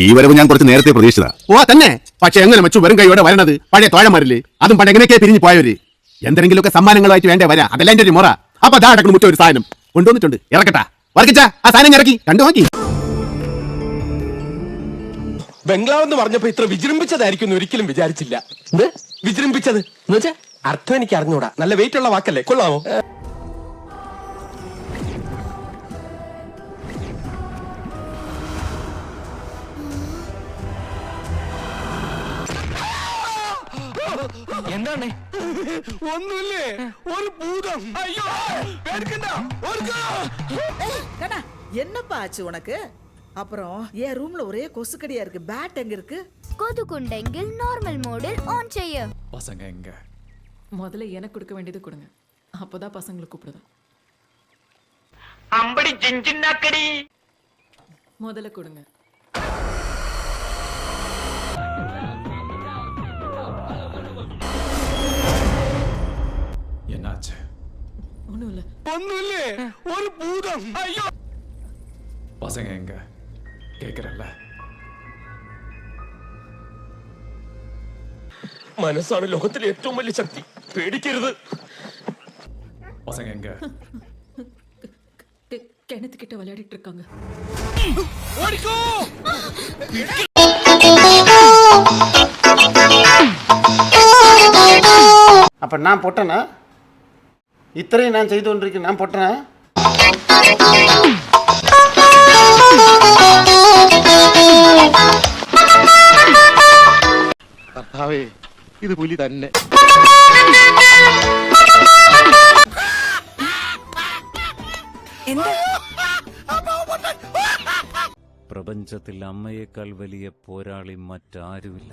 ഈ വരവ് ഞാൻ കുറച്ച് നേരത്തെ പ്രതീക്ഷിച്ചതാ. ഓ തന്നെ പക്ഷെ എങ്ങനെ മച്ചു വെറും കൈയോടെ വരണത്? പഴയ തോഴമാരില്ലേ അതും പണ്ട് എങ്ങനെയൊക്കെ പിരിഞ്ഞു പോയവര്. എന്തെങ്കിലുമൊക്കെ സമ്മാനങ്ങളായിട്ട് വേണ്ടേ വരാ? അതല്ല എന്റെ ഒരു മുറ. അപ്പൊ അതാ അടക്കണം മുറ്റ ഒരു സാധനം. കൊണ്ടുവന്നിട്ടുണ്ട്. ഇറക്കട്ടാ. വർക്കിച്ച ആ സാധനം ഇറക്കി. കണ്ടു നോക്കി. ബംഗ്ലാവ് എന്ന് പറഞ്ഞപ്പോ ഇത്ര വിജൃംഭിച്ചതായിരിക്കും ഒരിക്കലും വിചാരിച്ചില്ല. എന്ത്? വിജൃംഭിച്ചത്? എന്ന് വെച്ചാ? അർത്ഥം എനിക്ക് അറിഞ്ഞൂടാ. നല്ല വെയിറ്റ് ഉള്ള വാക്കല്ലേ? കൊള്ളാമോ? എന്താണ് ഒന്നുമില്ലേ ഒരു ഭൂതം അയ്യോ പേടിക്കണ്ട ഓർക്കോ ஏய், கண்ணா என்னப்பா ஆச்சு உனக்கு அப்புறம் என் ரூம்ல ஒரே கொசுக்கடியா இருக்கு பேட் எங்க இருக்கு கொதுக்குண்டெங்கில் நார்மல் மோடில் ஆன் செய்ய பசங்க எங்க முதல்ல எனக்கு கொடுக்க வேண்டியது கொடுங்க அப்போதான் பசங்களை கூப்பிடுதா அம்படி ஜிஞ்சின்னாக்கடி முதல்ல கொடுங்க என்னாச்சு ஒன்றும் இல்லை ഒന്നുമില്ലേ ഒരു ഭൂതം അയ്യോ பசங்க எங்க கேக்குறல்ல മനസ്സാണ് ലോകത്തിലെ ഏറ്റവും വലിയ ശക്തി പേടിക്കരുത് பசங்க எங்க கி- கிணத்துக்கிட்ட விளையாடிட்டு இருக்காங்க அப்போ நான் பொட்டனா இத்தனையும் நான் செய்து கொண்டிருக்கேன் நான் பொட்டனா ഇത് പുലി തന്നെ പ്രപഞ്ചത്തിൽ അമ്മയേക്കാൾ വലിയ പോരാളി മറ്റാരുമില്ല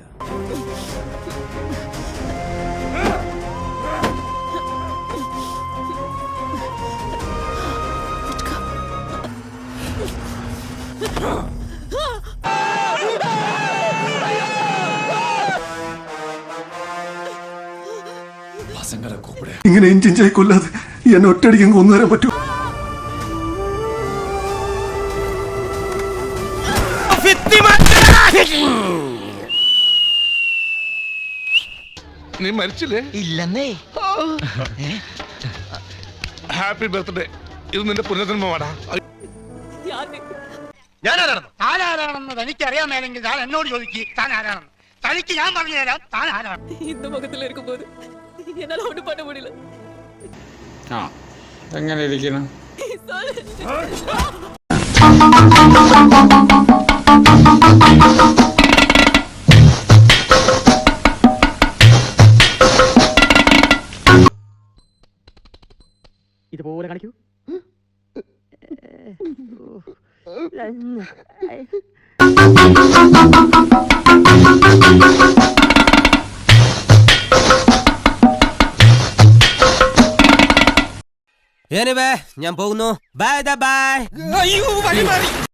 സങ്കട കൂടെ ഇങ്ങനെ ഇഞ്ചിഞ്ചായി കൊല്ലാതെ എന്നെ ഒറ്റയടിക്കാൻ കൊന്നുതരാൻ പറ്റൂ. നീ മരിച്ചില്ലേ? ഇല്ലെന്നേ. ഹാപ്പി ബർത്ത്ഡേ ഇത് നിന്റെ പുനർജന്മമാടാ. ഞാനാരാണെന്ന്? താനാരാണെന്ന് തനിക്കറിയാൻ മേലെങ്കിൽ ഞാൻ എന്നോട് ചോദിക്കുക താൻ ആരാണെന്ന് തനിക്ക് ഞാൻ പറഞ്ഞു തരാം താൻ ആരാണ് ഇന്ന് മുഖത്തിലെടുക്കുമ്പോൾ என்னால ஒன்றும் பண்ண முடியல ആ എങ്ങനെ ഇരിക്കണം ഇതുപോലെ കാണിക്കൂ ഞാൻ പോകുന്നു. ബൈ ബൈ അയ്യോ വഴി മാറി.